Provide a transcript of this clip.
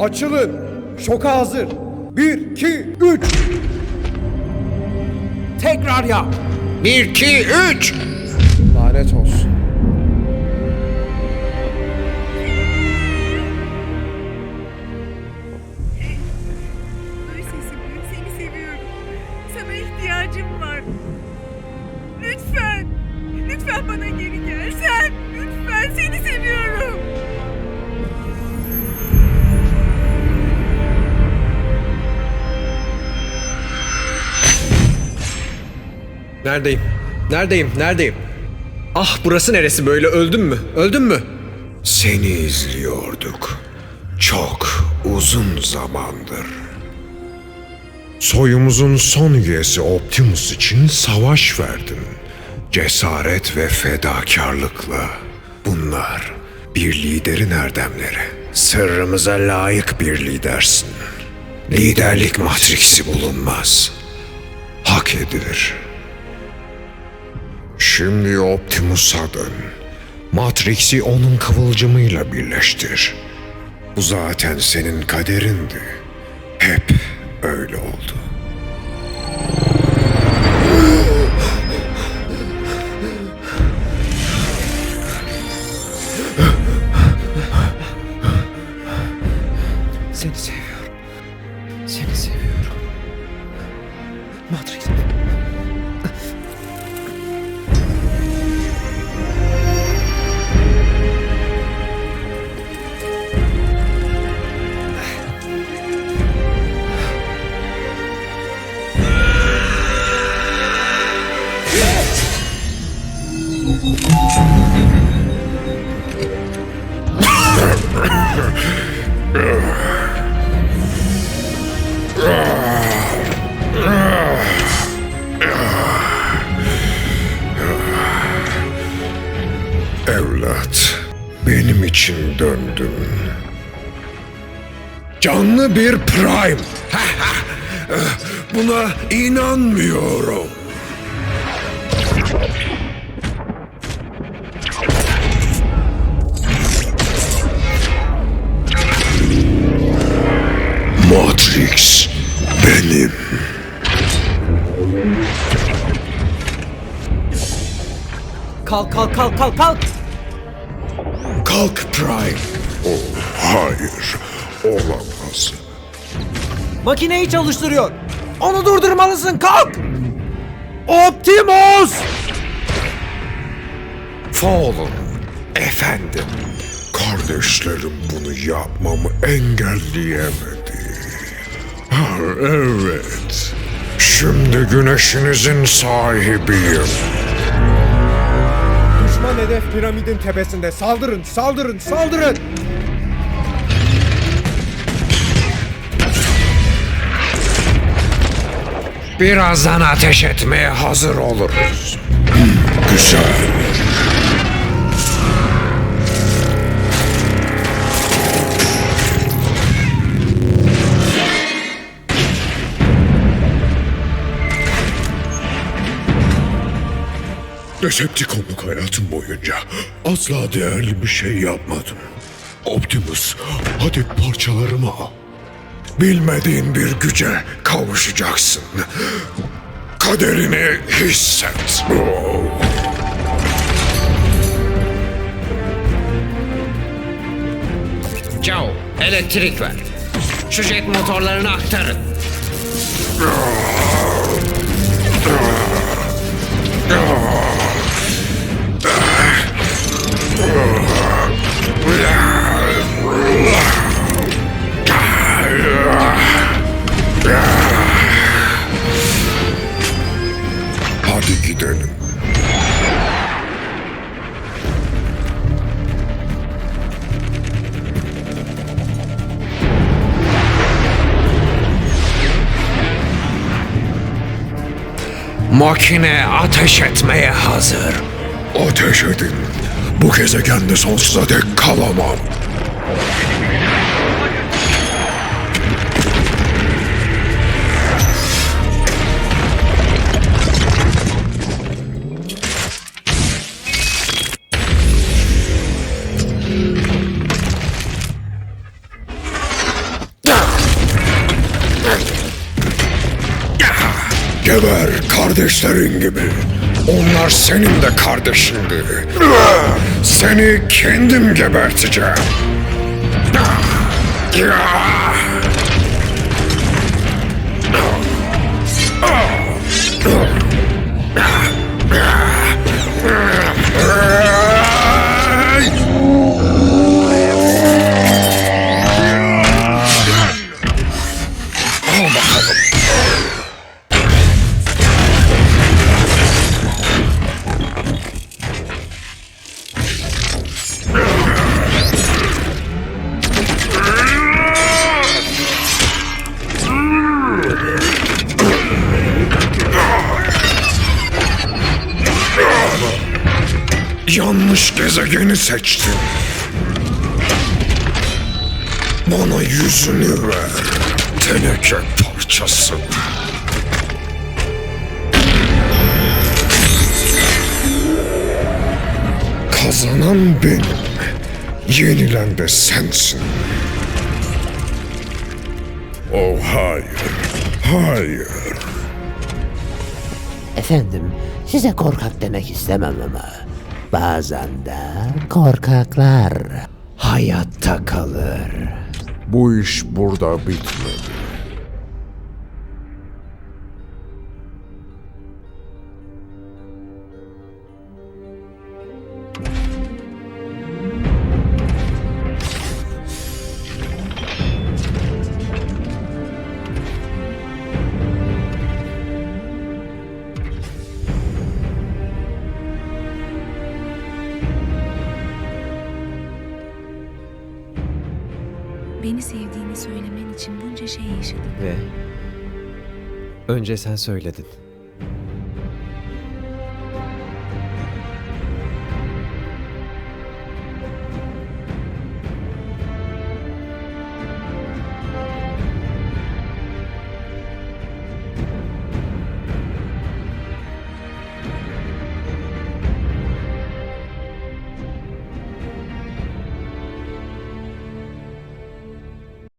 Açılın. Şoka hazır. Bir, iki, üç. Tekrar yap. Bir, iki, üç. Lanet olsun. Neredeyim? Neredeyim? Neredeyim? Ah burası neresi böyle? Öldüm mü? Öldüm mü? Seni izliyorduk. Çok uzun zamandır. Soyumuzun son üyesi Optimus için savaş verdin. Cesaret ve fedakarlıkla. Bunlar bir liderin erdemleri. Sırrımıza layık bir lidersin. Liderlik matriksi bulunmaz. Hak edilir. Şimdi Optimus'a dön. Matrix'i onun kıvılcımıyla birleştir. Bu zaten senin kaderindi. Hep öyle oldu. İçin döndün. Canlı bir Prime. Buna inanmıyorum. Matrix benim. Kalk kalk kalk kalk kalk. Kalk Prime. Oh, hayır, olamaz. Makineyi çalıştırıyor. Onu durdurmalısın kalk. Optimus! Fallen, efendim. Kardeşlerim bunu yapmamı engelleyemedi. Ha, evet. Şimdi güneşinizin sahibiyim. Hedef piramidin tepesinde. Saldırın, saldırın, saldırın. Birazdan ateş etmeye hazır oluruz. Güzel. Decepticonluk hayatım boyunca asla değerli bir şey yapmadım. Optimus, hadi parçalarımı al. Bilmediğin bir güce kavuşacaksın. Kaderini hisset. Joe, elektrik ver. Şu jet motorlarını aktarın. Makine ateş etmeye hazır. Ateş edin. Bu gezegende sonsuza dek kalamam. Geber kardeşlerin gibi. Onlar senin de kardeşindi. Seni kendim geberteceğim. Ya! Yanlış gezegeni seçtin. Bana yüzünü ver. Teneke parçası. Kazanan benim. Yenilen de sensin. Oh hayır. Hayır. Efendim, size korkak demek istemem ama bazen de korkaklar hayatta kalır. Bu iş burada bitmedi. Beni sevdiğini söylemen için bunca şey yaşadım. Ve önce sen söyledin.